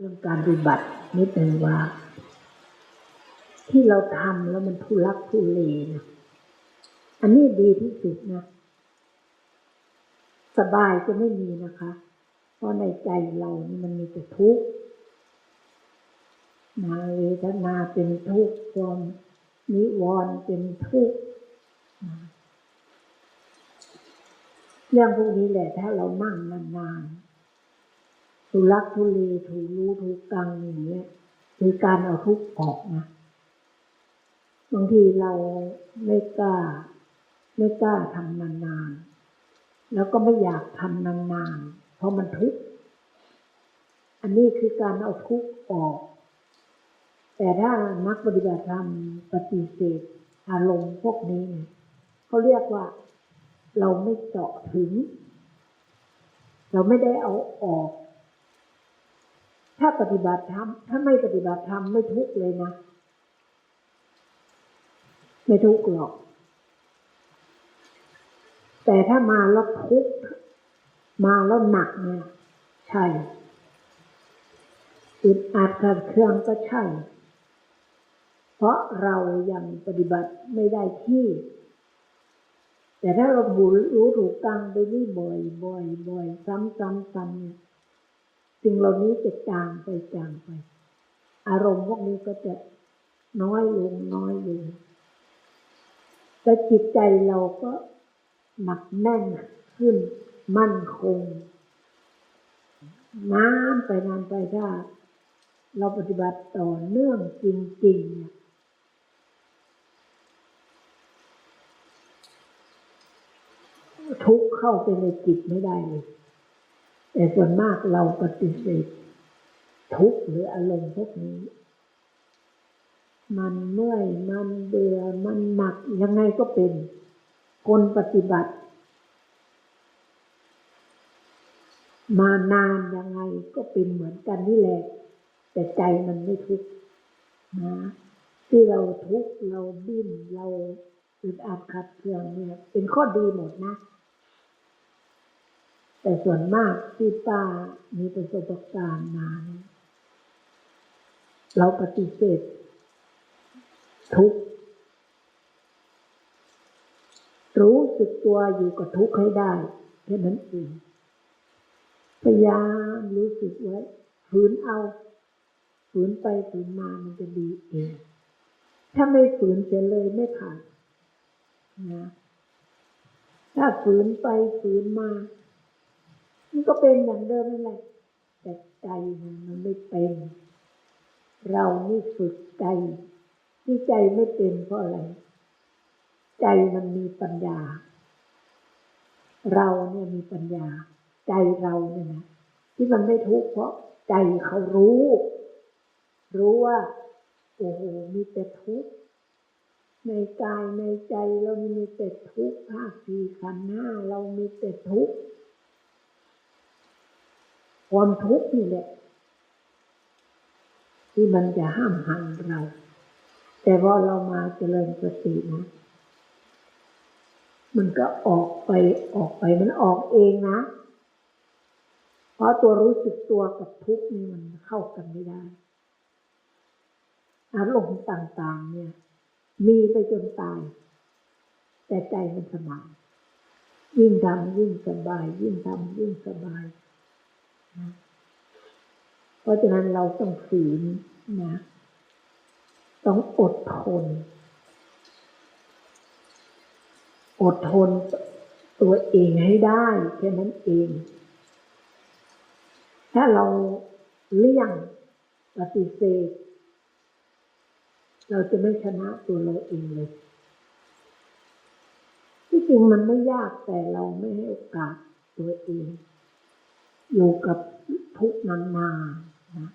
เรื่องการปฏิบัตินิดหนึ่งว่า ที่เราทำแล้วมันทุลักทุเลนะอันนี้ดีที่สุดนะสบายจะไม่มีนะคะ เพราะในใจเรานี่มันมีแต่ทุกข์นาเวทนาเป็นทุกข์ความนิวรณ์เป็นทุกข์เรื่องพวกนี้แหละถ้าเรานั่งนานๆ ทุลักทุเลถูรู้ถูกังอย่างเงี้ยคือการเอาทุกข์ออกนะบางทีเราไม่กล้าไม่กล้าทำนานๆแล้วก็ไม่อยากทำนานๆเพราะมันทุกข์อันนี้คือการเอาทุกข์ออก แต่ถ้านักปฏิบัติธรรมปฏิเสธอารมณ์พวกนี้เนี่ยเขาเรียกว่าเราไม่เจาะถึง เราไม่ได้เอาออก ถ้าปฏิบัติธรรมถ้าไม่ปฏิบัติธรรมไม่ทุกเลยนะ ไม่ทุกหรอก แต่ถ้ามาแล้วทุกมาแล้วหนักเนี่ย ใช่อึดอัดขัดเครื่องก็ใช่ เพราะเรายังปฏิบัติไม่ได้ที่ แต่ถ้าเราบูรู้ถูกกังไปนี่บ่อยบ่อยบ่อยซ้ำซ้ำซ้ำเนี่ย สิ่งเหล่านี้จะจางไปจางไป อารมณ์พวกนี้ก็จะน้อยลงน้อยลงแต่จิตใจเราก็หนักแน่นขึ้นมั่นคงนานไปนานไปถ้าเราปฏิบัติต่อเนื่องจริงๆเนี่ยทุกเข้าไปในจิตไม่ได้เลย แต่ส่วนมากเราปฏิเสธทุกหรืออารมณ์พวกนี้ มันเมื่อยมันเบื่อมันหนักยังไงก็เป็นคนปฏิบัติ มานานยังไงก็เป็นเหมือนกันนี่แหละ แต่ใจมันไม่ทุกข์นะที่เราทุกข์เราดิ้นเราอึดอัดขัดเคืองเนี่ยเป็นข้อดีหมดนะ แต่ส่วนมากที่ป้ามีประสบการณ์มาเราปฏิเสธทุกข์รู้สึกตัวอยู่กับทุกข์ให้ได้แค่นั้นเองพยายามรู้สึกไว้ฝืนเอาฝืนไปฝืนมามันจะดีเอง ถ้าไม่ฝืนเสียเลยไม่ผ่านนะถ้าฝืนไปฝืนมา มันก็เป็นอย่างเดิมนั่นแหละแต่ใจมันมันไม่เป็น เรานี่ฝึกใจที่ใจไม่เป็นเพราะอะไร ใจมันมีปัญญา เราเนี่ยมีปัญญา ใจเราเนี่ยนะที่มันไม่ทุกข์เพราะใจเขารู้ รู้ว่าโอ้โหมีแต่ทุกข์ในกายในใจเรามีแต่ทุกข์ภาคสี่ขันห้าเรามีแต่ทุกข์ ความทุกข์นี่แหละที่มันจะห้ามหันเรา แต่พอเรามาเจริญสตินะมันก็ออกไปออกไปมันออกเองนะ เพราะตัวรู้สึกตัวกับทุกข์นี่มันเข้ากันไม่ได้อารมณ์ต่างๆ เนี่ย มีไปจนตาย แต่ใจมันสบายยิ่งทำยิ่งสบาย ยิ่งทำยิ่งสบาย เพราะฉะนั้นเราต้องฝืนนะ ต้องอดทน อดทนตัวเองให้ได้แค่นั้นเอง ถ้าเราเลี่ยงปฏิเสธ เราจะไม่ชนะตัวเราเองเลย ที่จริงมันไม่ยากแต่เราไม่ให้โอกาสตัวเอง อยู่กับทุกนานๆนะ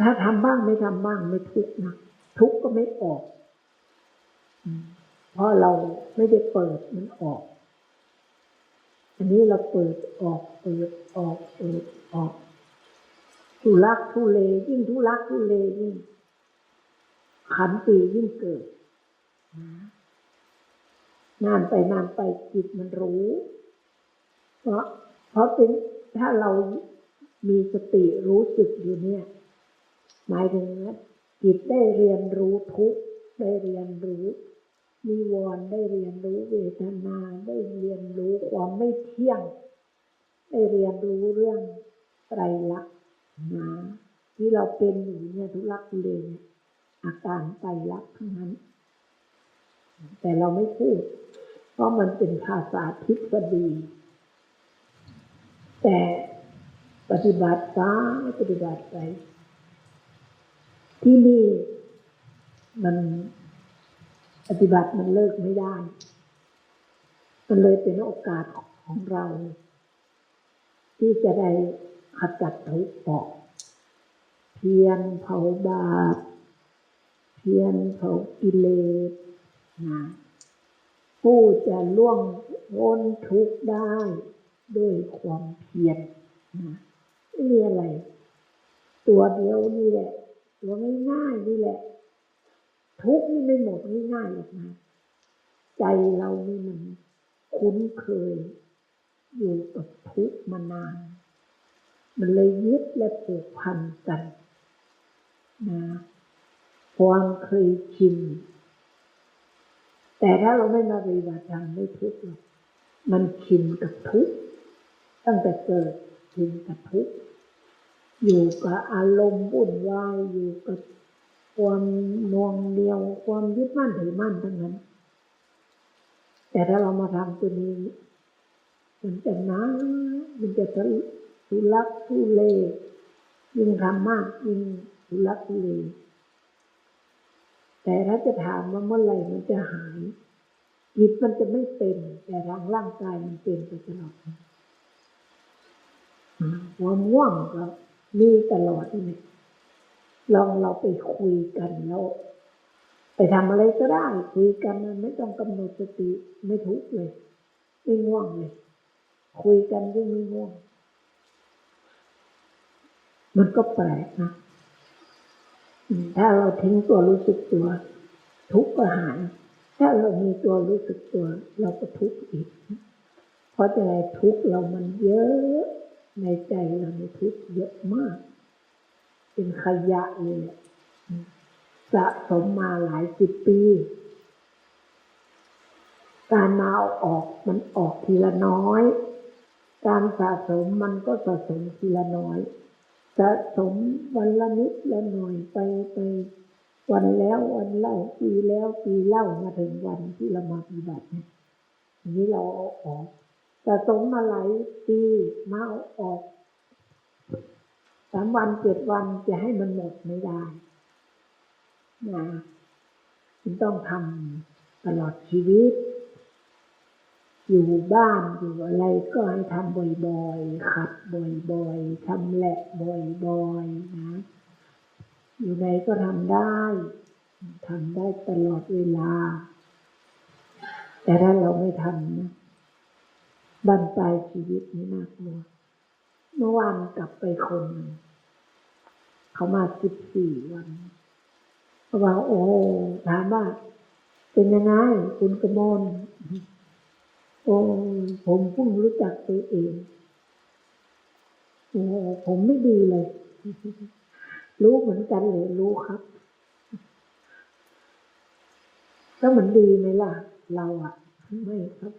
ถ้าทำบ้างไม่ทำบ้างไม่ทุกนะทุกข์ก็ไม่ออก เพราะเราไม่ได้เปิดมันออก อันนี้เราเปิดออกเปิดออกเปิดออกทุลักทุเลยิ่งทุลักทุเลยิ่งขันตียิ่งเกิดน นานไปนานไปจิตมันรู้ เพราะเพราะเป็นถ้าเรามีสติรู้สึกอยู่เนี่ย หมายถึงว่าจิตได้เรียนรู้ทุกได้เรียนรู้นิวรณ์ได้เรียนรู้เวทนาได้เรียนรู้ความไม่เที่ยง ได้เรียนรู้เรื่องไตรลักษณ์นะที่เราเป็นอยู่เนี่ยทุลักทุเลเนี่ยอาการไตรลักษณ์ทั้งนั้น แต่เราไม่พูด ราะมันเป็นภาษาทฤษฎี แต่ปฏิบัติซ้าปฏิบัติไป ที่นี่มันปฏิบัติมันเลิกไม่ได้ มันเลยเป็นโอกาสของเรา ที่จะได้ขจัดทุกข์ออก เพียรเผาบาป เพียรเผากิเลสนะ ผู้จะล่วงพ้นทุกข์ได้ด้วยความเพียรนะไม่มีอะไร ตัวเดียวนี่แหละ ตัวง่ายๆนี่แหละ ทุกข์นี่ไม่หมดง่ายๆหรอกนะใจเรานี่มันคุ้นเคย อยู่กับทุกข์มานาน มันเลยยึดและผูกพันกันนะความเคยชิน แต่ถ้าเราไม่มาปฏิบัติธรรมไม่ทุกข์หรอกมันชินกับทุกข์ตั้งแต่เกิดชินกับทุกข์อยู่กับอารมณ์วุ่นวายอยู่กับความนวงเหนียว ความยึดมั่นถือมั่นทั้งนั้น แต่ถ้าเรามาทำตัวนี้ มันจะนะมันจะทุลักทุเลยิ่งทำมากยิ่งทุลักทุเล แต่ถ้าจะถามว่าเมื่อไหร่มันจะหายจิตมันจะไม่เป็น แต่ร่างร่างกายมันเป็นไปตลอดความง่วงก็มีตลอดนี่ลองเราไปคุยกันแล้วไปทำอะไรก็ได้ คุยกันมันไม่ต้องกำหนดสติไม่ทุกเลย ไม่ง่วงเลย คุยกันก็ไม่ง่วง มันก็แปลกนะ ถ้าเราทิ้งตัวรู้สึกตัว ทุกข์ก็หาย ถ้าเรามีตัวรู้สึกตัว เราก็ทุกข์อีก เพราะใจทุกข์เรามันเยอะในใจเราในทุกข์เยอะมาก เป็นขยะเลยสะสมมาหลายสิบปี การมาเอาออกมันออกทีละน้อย การสะสมมันก็สะสมทีละน้อย สะสมวันละนิดละหน่อยไปไป วันแล้ววันเล่าปีแล้วปีเล่ามาถึงวันที่เรามาปฏิบัติเนี่ยนี้เราเอาออกสะสมมาหลายปีมาเอาออกสามวันเจ็ดวันจะให้มันหมดไม่ได้นะมันต้องทำตลอดชีวิต อยู่บ้านอยู่อะไรก็ให้ทำบ่อยๆขัดบ่อยๆทำแหละบ่อยๆนะ อยู่ไหนก็ทำได้ทำได้ตลอดเวลา แต่ถ้าเราไม่ทำนะบันปลายชีวิตนี่น่ากลัวเมื่อวานกลับไปคนหนึ่งเขามาสิบสี่วันเขาบอกโอ้ถามว่าเป็นยังไงคุณกระมล อ้ผมเพิ่งรู้จักตัวเองโอ้ผมไม่ดีเลย รู้เหมือนกันเลยรู้ครับ แล้วมันดีไหมล่ะ เราอะไม่ครับ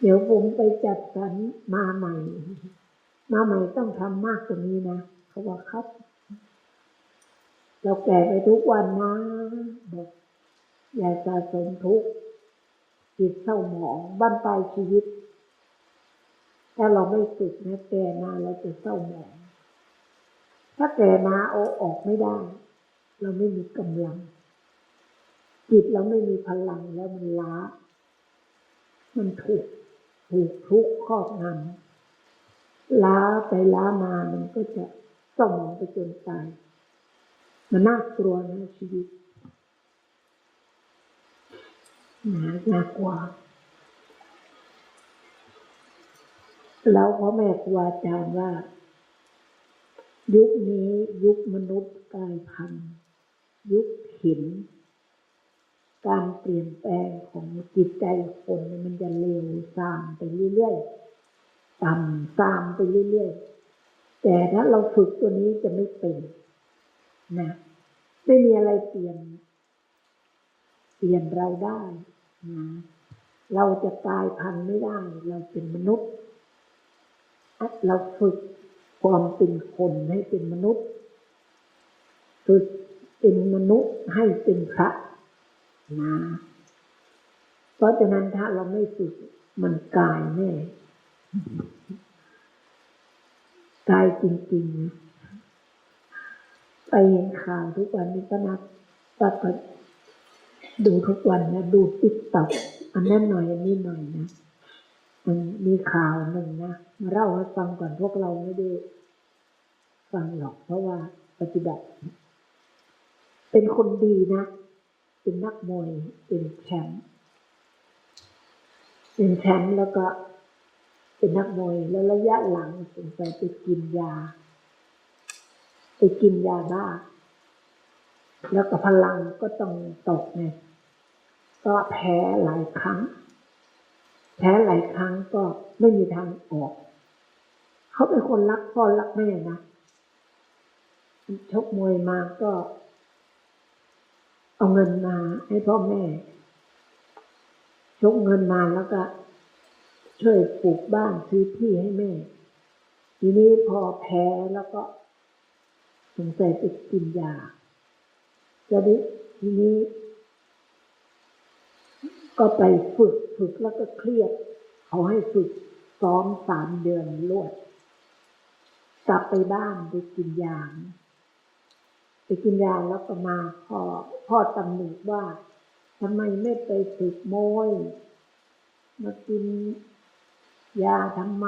เดี๋ยวผมไปจัดสรรมาใหม่ มาใหม่ต้องทำมากกว่านี้นะเขาว่าครับ เราแก่ไปทุกวันนะบอกอย่าสะสมทุกข์ จิตเศร้าหมองบ้านปลายชีวิต ถ้าเราไม่ฝึกนะแก่มาเราจะเศร้าหมอง ถ้าแก่มาเอาออกไม่ได้ เราไม่มีกำลัง จิตเราไม่มีพลังแล้วมันล้า มันถูกถูกทุกข์ครอบงำล้าไปล้ามามันก็จะสมองไปจนตายมันน่ากลัวนะชีวิต น่าน่ากลัวแล้วพ่อแม่ครูอาจารย์ว่า ยุคนี้ยุคมนุษย์กายพันธุ์ยุคหิน การเปลี่ยนแปลงของจิตใจคนมันจะเร็วซามไปเรื่อยๆต่ำตามไปเรื่อยๆแต่ถ้าเราฝึกตัวนี้จะไม่เป็นนะไม่มีอะไรเปลี่ยน เปลี่ยนเราได้นะเราจะกลายพันธุ์ไม่ได้ เราเป็นมนุษย์ เราฝึกความเป็นคนให้เป็นมนุษย์ ฝึกเป็นมนุษย์ให้เป็นพระนะเพราะฉะนั้นถ้าเราไม่ฝึกมันกายแน่กายจริงๆนะไปเห็นข่าวทุกวันนี้ก็นับตัดก็ ดูทุกวันนะดูติ๊กต็อกอันนั้นหน่อยอันนี้หน่อยนะมันมีข่าวหนึ่งนะมาเล่าให้ฟังก่อนพวกเราไม่ได้ฟังหรอก เพราะว่าปฏิบัติ เป็นคนดีนะ เป็นนักมวยเป็นแชมป์เป็นแชมป์แล้วก็เป็นนักมวยแล้วระยะหลังสงสัยไปกินยา ไปกินยาบ้า แล้วก็พลังก็ต้องตกไง ก็แพ้หลายครั้ง แพ้หลายครั้งก็ไม่มีทางออก เขาเป็นคนรักพ่อรักแม่นะชกมวยมาก็ เอาเงินมาให้พ่อแม่ ชกเงินมาแล้วก็ ช่วยปลูกบ้านซื้อที่ให้แม่ ทีนี้พอแพ้แล้วก็สงสัยไปกินยาจะนี้ทีนี้ ก็ไปฝึกฝึกแล้วก็เครียด เขาให้ฝึกซ้อมสามเดือนรวด กลับไปบ้านไปกินยาไปกินยาแล้วก็มาพ่อพ่อตำหนิว่าทำไมไม่ไปฝึกโมยมากินยาทำไม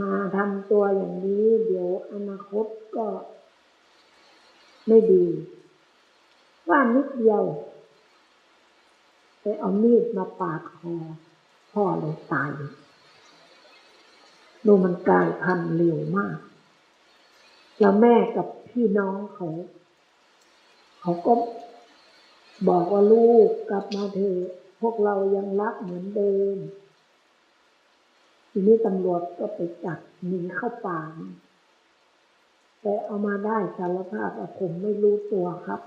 มาทำตัวอย่างนี้ เดี๋ยวอนาคตก็ไม่ดี ว่านิดเดียว ไปเอามีดมาปาดคอพ่อเลยตายดูมันกลายพันธุ์เร็วมาก แล้วแม่กับพี่น้องเขา เขาก็บอกว่าลูกกลับมาเถอะพวกเรายังรักเหมือนเดิม ทีนี้ตำรวจก็ไปจับหนีเข้าป่าแต่เอามาได้สารภาพว่าผมไม่รู้ตัวครับ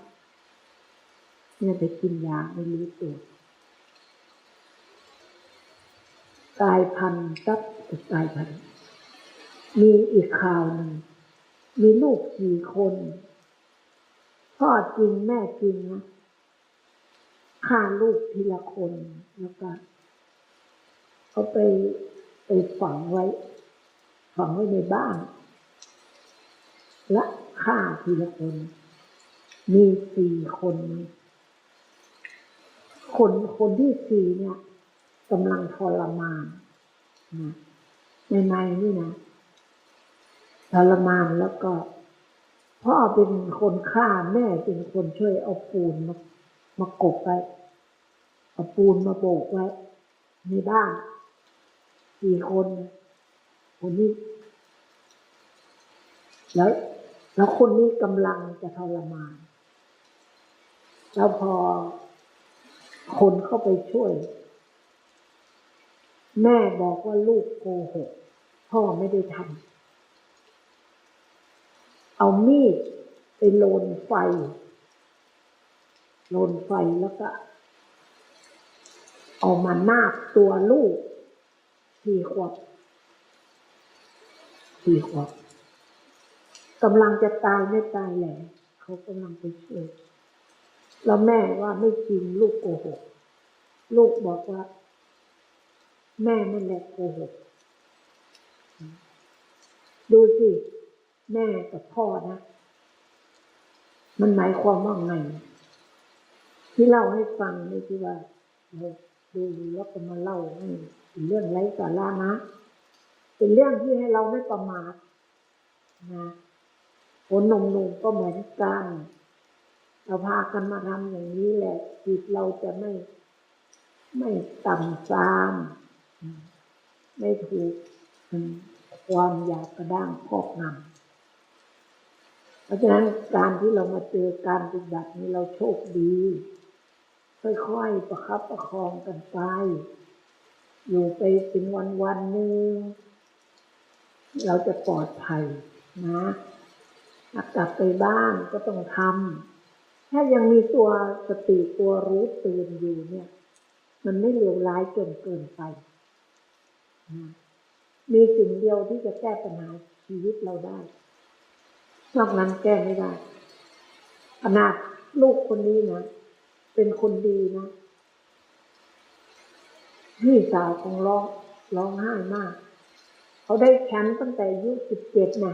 เนี่ยไปกินยาไม่รู้ตัว กายพันธุ์ซับกายพันธุ์มีอีกข่าวหนึ่งมีลูกสี่คน พ่อจริงแม่จริงนะฆ่าลูกทีละคนแล้วก็เขาไปไปฝังไว้ ฝังไว้ในบ้าน และฆ่าทีละคน มีสี่คน คนคนที่สี่เนี่ย กำลังทรมานนะในในนี่นะทรมานแล้วก็พ่อเป็นคนฆ่าแม่เป็นคนช่วยเอาปูนมามากบไว้เอาปูนมาโบกไว้ในบ้านสี่คนคนนี้แล้วแล้วคนนี้กำลังจะทรมาน แล้วพอคนเข้าไปช่วย แม่บอกว่าลูกโกหก พ่อไม่ได้ทำเอามีดไปโลนไฟ โลนไฟแล้วก็ เอามานาบตัวลูกสี่ขวบสี่ขวบกำลังจะตายไม่ตายแหละเขากำลังไปช่วยแล้วแม่ว่าไม่จริงลูกโกหก ลูกบอกว่า แม่นั่นแหละโกหกดูสิ แม่กับพ่อนะ มันหมายความว่าไง ที่เล่าให้ฟังนี่ที่ว่าดูแล้วก็มาเล่าเป็นเรื่องไร้สาระนะ เป็นเรื่องที่ให้เราไม่ประมาทนะคนหนุ่มก็เหมือนกันเราพากันมาทำอย่างนี้แหละจิตเราจะไม่ไม่ต่ำซาม ไม่ถูกความอยากกระด้างครอบงำเพราะฉะนั้นการที่เรามาเจอการปฏิบัตินี้เราโชคดี ค่อยๆประคับประคองกันไป อยู่ไปเป็นวันวันๆหนึ่งเราจะปลอดภัยนะกลับไปบ้านก็ต้องทำ ถ้ายังมีตัวสติตัวรู้ตื่นอยู่เนี่ย มันไม่เลวร้ายจนเกินไป มีสิ่งเดียวที่จะแก้ปัญหาชีวิตเราได้ นอกนั้นแก้ไม่ได้ขนาดลูกคนนี้นะ เป็นคนดีนะพี่สาวของร้องร้องไห้มาก เขาได้แชมป์ตั้งแต่อายุสิบเจ็ดนะ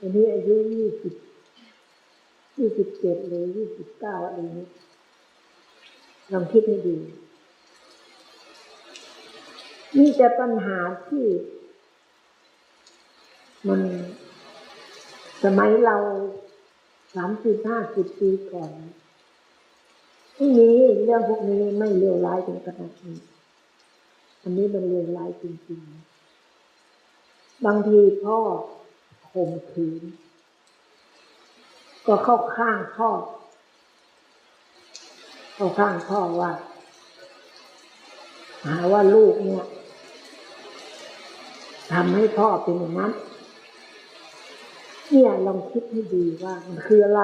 อันนี้อายุยี่สิบยี่สิบเจ็ดหรือยี่สิบเก้าอะไรนี้ลองคิดให้ดี นี่แต่ปัญหาที่ มัน สมัยเราสามสิบห้าสิบปีก่อนที่นี้เรื่องพวกนี้ไม่เลวร้ายถึงขนาดนี้อันนี้มันเลวร้ายจริงๆ บางทีพ่อข่มขืน ก็เข้าข้างพ่อ เข้าข้างพ่อว่าหาว่าลูกเนี่ย ทำให้พ่อเป็นอย่างนั้นเนี่ยลองคิดให้ดีว่า มันคืออะไร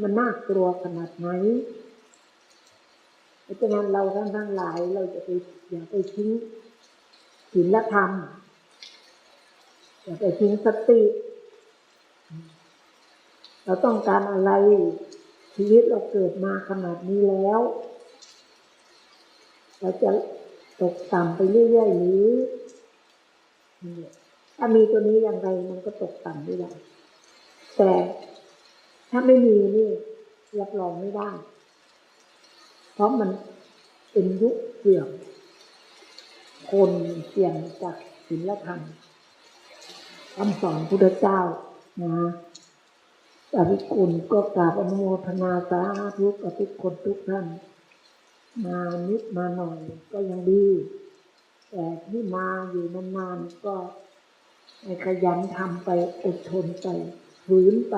มันน่ากลัวขนาดไหนเพราะฉะนั้นเราทั้งทั้งหลายเราจะไปอย่าไปทิ้งศีลธรรมอย่าไปทิ้งสติ เราต้องการอะไร ชีวิตเราเกิดมาขนาดนี้แล้ว เราจะตกต่ำไปเรื่อยๆหรือามีตัวนี้อย่างไรมันก็ตกต่ำไม่ได้แต่ถ้าไม่มีนี่รับรองไม่ได้ เพราะมันเป็นยุคเสื่อมคนเปลี่ยนจากศีลธรรมคำสอนพุทธเจ้านะอริคุณก็กราบอนุโมทนาสาธุกับทุกคนทุกท่าน มานิดมาหน่อยก็ยังดี แต่ที่มาอยู่นานๆก็ ขยันทำไปอดทนไปฝืนไป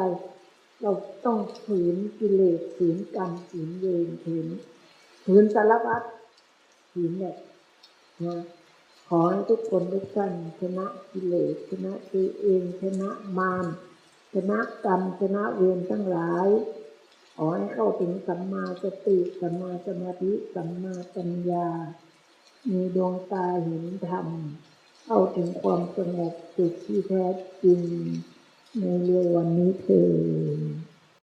เราต้องฝืนกิเลสฝืนกรรมฝืนเวรฝืนฝืนสารพัดฝืนเนี่ยนะขอให้ทุกคนทุกท่านชนะกิเลสชนะตัวเองชนะมารชนะกรรมชนะเวรทั้งหลายขอให้เข้าถึงสัมมาสติสัมมาสมาธิสัมมาปัญญา มีดวงตาเห็นธรรม เข้าถึงความสงบสุขที่แท้จริงในเรื่องวันนี้เธอ